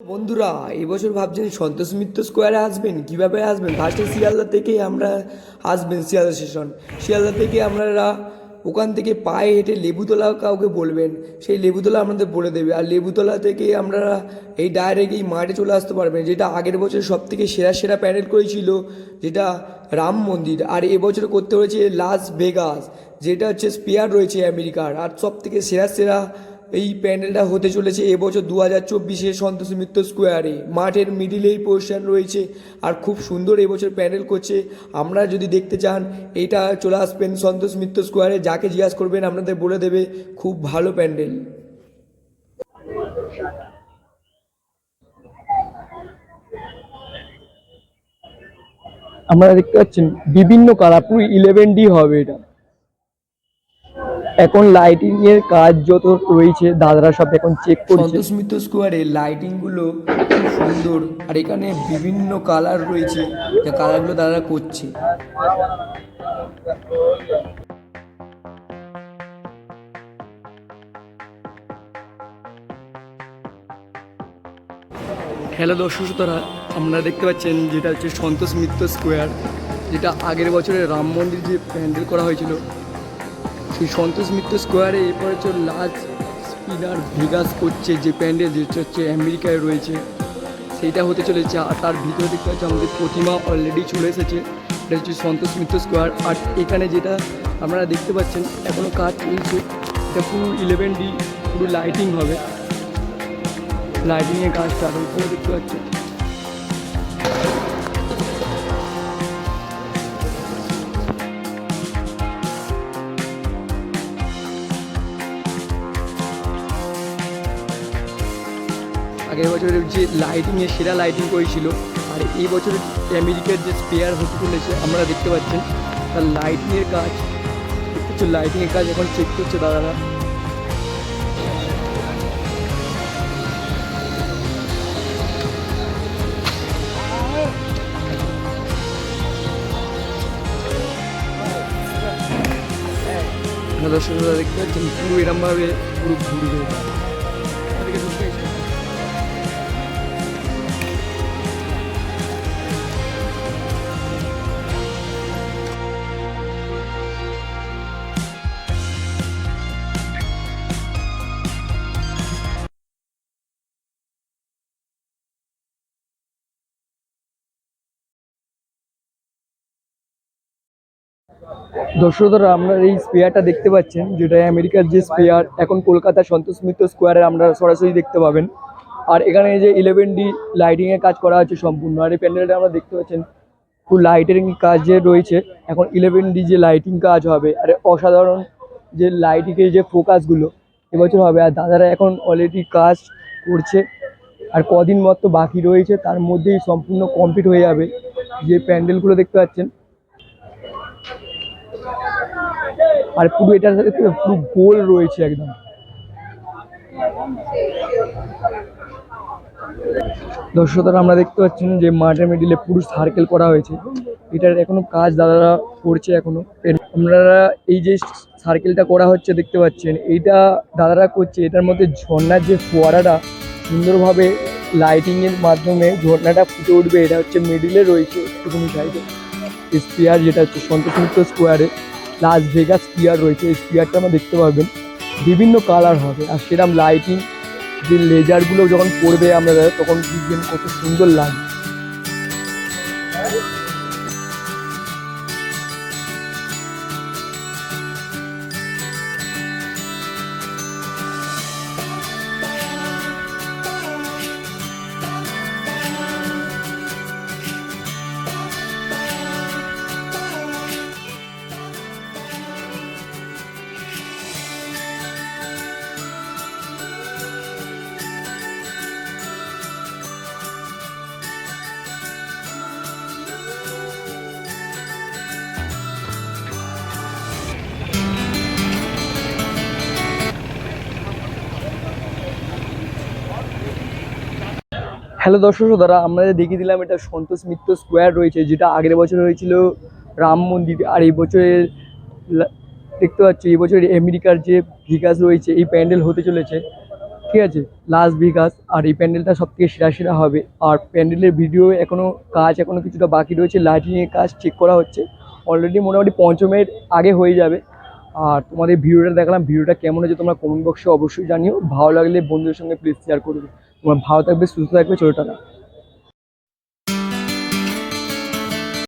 বন্ধুরা, এবছর ভাবছেন সন্তোষ মিত্র স্কোয়ারে আসবেন? কীভাবে আসবেন? ফার্স্টে শিয়ালদা থেকেই আমরা আসবেন, শিয়ালদা স্টেশন শিয়ালদা থেকে আপনারা ওখান থেকে পায়ে হেঁটে লেবুতলা কাউকে বলবেন, সেই লেবুতলা আপনাদের বলে দেবে। আর লেবুতলা থেকে আপনারা এই ডাইরেক্ট এই মাঠে চলে আসতে পারবেন, যেটা আগের বছর সব থেকে সেরা সেরা প্যান্ডেল করেছিল, যেটা রাম মন্দির। আর এবছর করতে হয়েছে লাস ভেগাস যেটা হচ্ছে স্পেয়ার রয়েছে আমেরিকার, আর সব থেকে সেরা সেরা এই প্যান্ডেলটা হতে চলেছে এবছর দু হাজার চব্বিশে সন্তোষ মিত্র স্কোয়ারে। মাঠের মিডিলেই পোর্শন রয়েছে আর খুব সুন্দর এবছর প্যান্ডেল করছে। আমরা যদি দেখতে চান, এটা চলে আসবেন সন্তোষ মিত্র স্কোয়ারে। যাকে জিজ্ঞাসা করবেন, আপনাদের বলে দেবে, খুব ভালো প্যান্ডেল। আমরা দেখতে পাচ্ছেন, বিভিন্ন কালার পুরো ইলেভেন ডি হবে এটা। এখন লাইটিং এর কাজ যত রয়েছে, দাদারা সব এখন চেক করছে। সন্তোষ মিত্র স্কোয়ারে লাইটিংগুলো খুব সুন্দর। আর এখানে বিভিন্ন কালার রয়েছে, যা কালারগুলো তারা করছে। হ্যালো দর্শক শ্রোতারা, আপনারা দেখতে পাচ্ছেন যেটা হচ্ছে সন্তোষ মিত্র স্কোয়ার যেটা আগের বছরে রাম মন্দির যে প্যান্ডেল করা হয়েছিল সেই সন্তোষ মিত্র স্কোয়ারে এরপর হচ্ছে লার্জ স্পিনার ভেগাস করছে, যে প্যান্ডেল যেটা হচ্ছে আমেরিকায় রয়েছে, সেইটা হতে চলেছে। আর তার ভিতরে দেখতে পাচ্ছি আমাদের প্রতিমা অলরেডি চলে এসেছে। এটা হচ্ছে সন্তোষ মিত্র স্কোয়ার। আর এখানে যেটা আপনারা দেখতে পাচ্ছেন এখনও কাজ চলছে। এটা পুরো ইলেভেন ডি পুরো লাইটিং হবে। লাইটিংয়ের কাজ চালু করে দেখতে পাচ্ছেন আগের বছরের যে লাইটিংয়ে সেরা লাইটিং করেছিল, আর এই বছরের আমেরিকার যে স্পেয়ার হতে চলেছে আমরা দেখতে পাচ্ছেন তার লাইটিংয়ের কাজ, কিছু লাইটিংয়ের কাজ এখন চেক করছে দাদারা। দর্শকরা দেখতে পাচ্ছেন, পুরো এরমভাবে পুরো ঘুরবে দর্শকরা, আমরা এই স্পেয়ারটা দেখতে পাচ্ছেন যেটা আমেরিকার যে স্পেয়ার, এখন কলকাতা সন্তোষ মিত্র স্কোয়ারে আমরা সরাসরি দেখতে পাবেন। আর এখানে যে ইলেভেন ডি লাইটিং এর কাজ করা হচ্ছে সম্পূর্ণ, আর এই প্যান্ডেলটা আমরা দেখতে পাচ্ছেন ফুল লাইটিং কাজ যে রয়েছে, এখন ইলেভেন ডি যে লাইটিং কাজ হবে, আর অসাধারণ যে লাইটিং এর যে ফোকাসগুলো এবছর হবে। আর দাদারা এখন অলরেডি কাজ করছে, আর কদিন মতো বাকি রয়েছে, তার মধ্যেই সম্পূর্ণ কমপ্লিট হয়ে যাবে, যে প্যান্ডেলগুলো দেখতে পাচ্ছেন। আর পুরো এটার সাথে পুরো গোল রয়েছে একদম। দর্শকরা আমরা দেখতে পাচ্ছেন যে মাঠের মিডিলে পুরো সার্কেল করা হয়েছে। এটার এখনও কাজ দাদারা করছে এখনও। আপনারা এই যে সার্কেলটা করা হচ্ছে দেখতে পাচ্ছেন, এইটা দাদারা করছে। এটার মধ্যে ঝর্ণার যে ফোয়ারাটা, সুন্দরভাবে লাইটিং এর মাধ্যমে ঝর্ণাটা ফুটে উঠবে। এটা হচ্ছে মিডিলে রয়েছে একটুখানি সাইডে স্পিয়ার যেটা হচ্ছে সন্তোষ স্কোয়ারে লাস ভেগাস স্পিয়ার রয়েছে। এই স্পিয়ারটা আমরা দেখতে পারবেন। বিভিন্ন কালার হবে। আর সেরকম লাইটিং যে লেজারগুলো যখন পড়বে আমরা তখন দেখবেন কত সুন্দর লাগবে। হ্যালো দর্শক শ্রোতারা, আমরা দেখিয়ে দিলাম এটা সন্তোষ মিত্র স্কোয়ার রয়েছে, যেটা আগের বছর হয়েছিল রাম মন্দির, আর এই বছরের দেখতে পাচ্ছি, এই বছর আমেরিকার যে ভিকাস রয়েছে, এই প্যান্ডেল হতে চলেছে, ঠিক আছে? লাস্ট বিকাশ আর এই প্যান্ডেলটা সব থেকে সেরা সেরা হবে। আর প্যান্ডেলের ভিডিও এখনও কাজ এখনও কিছুটা বাকি রয়েছে, লাইটিংয়ের কাজ চেক করা হচ্ছে। অলরেডি মোটামুটি পঞ্চমের আগে হয়ে যাবে। আর তোমাদের ভিডিওটা দেখালাম, ভিডিওটা কেমন হয়েছে তোমরা কমেন্ট বক্সে অবশ্যই জানিও। ভালো লাগলে বন্ধুদের সঙ্গে প্লিজ শেয়ার করবে। তোমার ভালো থাকবে সুস্থ থাকবে চলো টাটা।